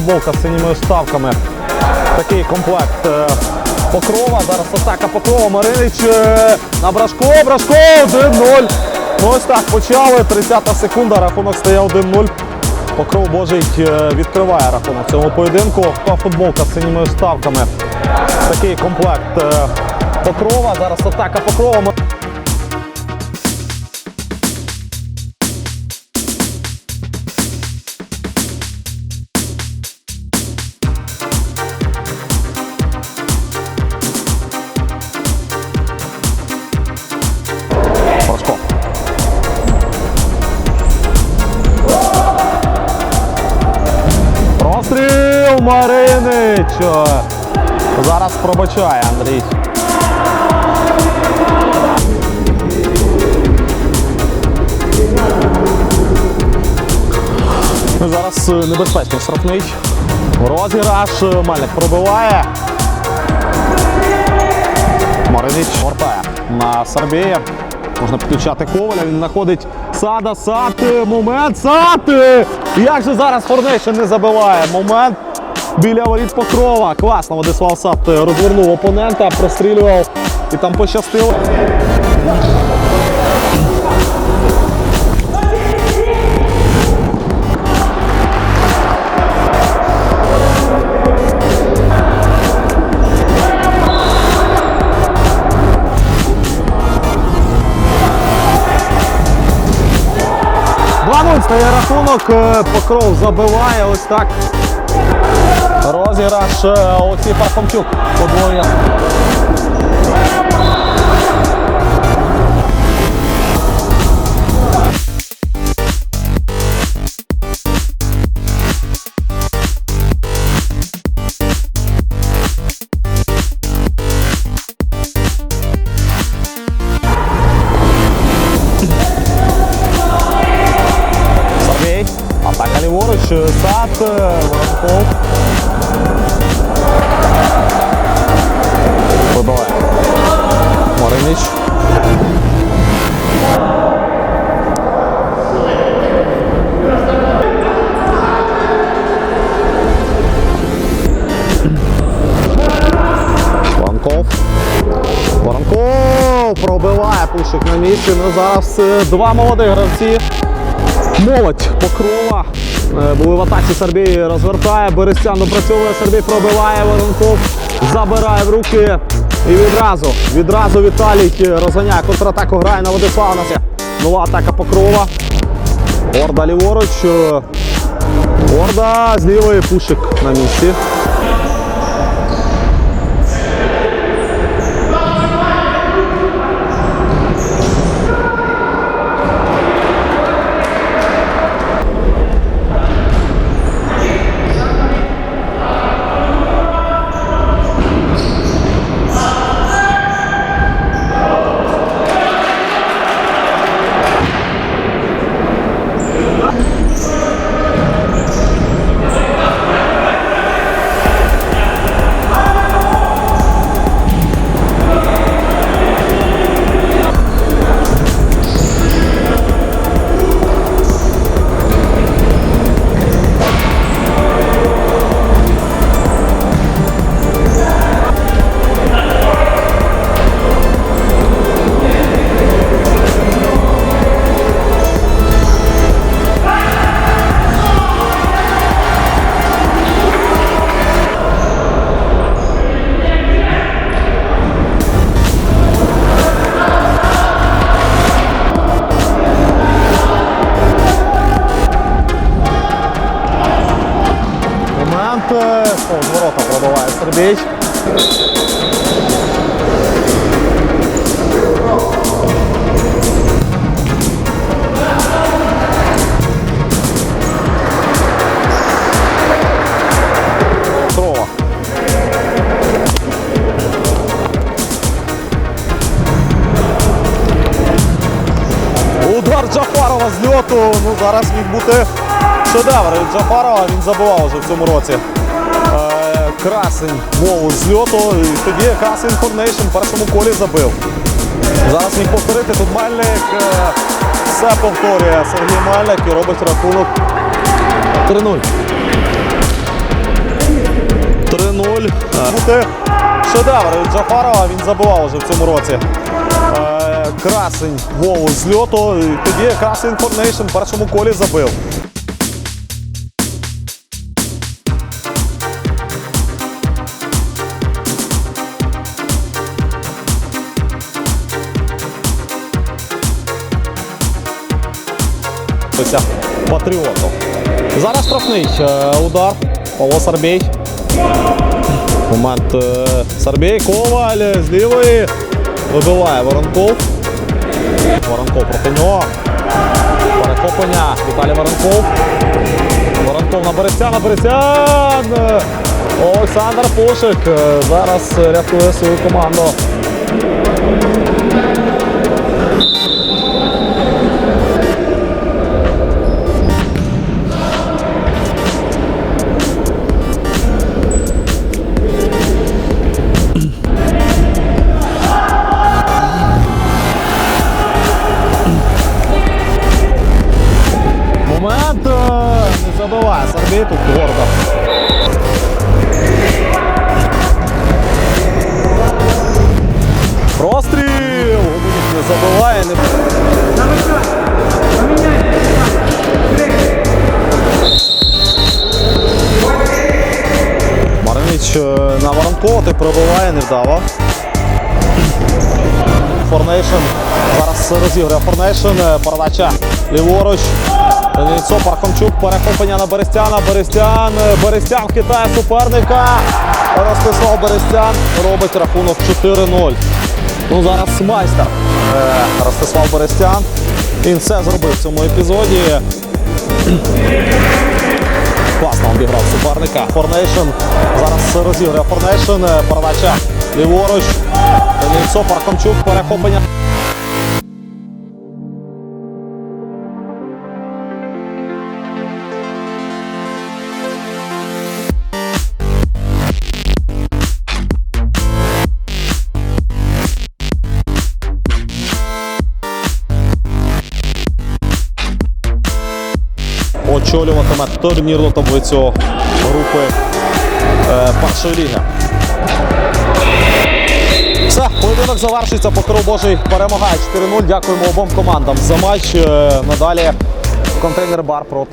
футболка з синіми вставками. Такий комплект е, Покрова. Зараз атака Покрова. Маринич е, на Брашко. Брашко 1-0. Ну, Ось так почали. 30 секунда. Рахунок стає 1-0. Покров Божий е, відкриває рахунок цьому поєдинку. Футболка з синіми вставками. Такий комплект Покрова. Зараз атака Покрова. Маринич. Зараз пробачає Андрій. Зараз е, небезпечно штрафний. Розіграш. Мельник пробиває. Маринич гортає на Сарбія. Можна підключати Коваля. Він знаходить Сада. Сад. Момент. Сад. Як же зараз Форнейшн не забиває? Момент біля воріт Покрова. Класно. Владислав Сад е, розвернув опонента, прострілював і там пощастило. Стає рахунок. е, Покров забиває ось так. Розіграш е, Олексій. Атака ліворуч. Сад. Воронков. Воронков. Воронков пробиває пушик на місці. Ну зараз е, два молодих гравці. Молодь Покрова. Е, Були в атаці Сербій розвертає. Берестян допрацьовує, Сербій пробиває Воронков, забирає в руки. І відразу, відразу Віталій е, розганяє контратаку, грає на Владислава. Нова атака Покрова. Орда ліворуч. Орда з лівої пушик на місці. Удар Джафарова з льоту. Ну, зараз міг бути шедевр від Джафарова. Він забивав вже в цьому році. Е, Красень мову з льоту. І тоді Красень Форнейшн в першому колі забив. Зараз міг повторити тут Мельник. е, Все повторює Сергій Мельник і робить рахунок 3-0. 3-0. Е, шедевр від Джафарова, він забивав уже в цьому році. Красень Вову з льоту. І Тоді Красень Інформейшн в першому колі забив. Ось патріоту. Зараз штрафний е, удар. Павло Сарбій. Момент е, Сарбій, Коваль з лівої. Вибиває Воронков. Воронков проти нього. Перехоплення. Віталій Воронков. Воронков на Борисяна. Берестян. Е, Олександр Пушик е, зараз рятує свою команду. Забиває тут гордо. Простріл! Не забиває. Не... Маринич е, на Воронкова ти пробиває, невдало. Форнейшн зараз розігрує Форнейшн, е, передача ліворуч. Ніцо Пархомчук, перехоплення на Берестяна. Берестян, е, Берестян хитає суперника. Ростислав Берестян робить рахунок 4-0. Ну зараз майстер е, Ростислав Берестян. Він все зробив в цьому епізоді. Класно обіграв суперника. Форнейшн. Зараз розігрує Форнейшн. Передача ліворуч. Ніцо Пархомчук, перехоплення. Очолюватиме турнірну таблицю групи е, першої ліги. Все, поєдинок завершується. Покров Божий перемагає 4-0. Дякуємо обом командам за матч. Е, Надалі контейнер бар проти.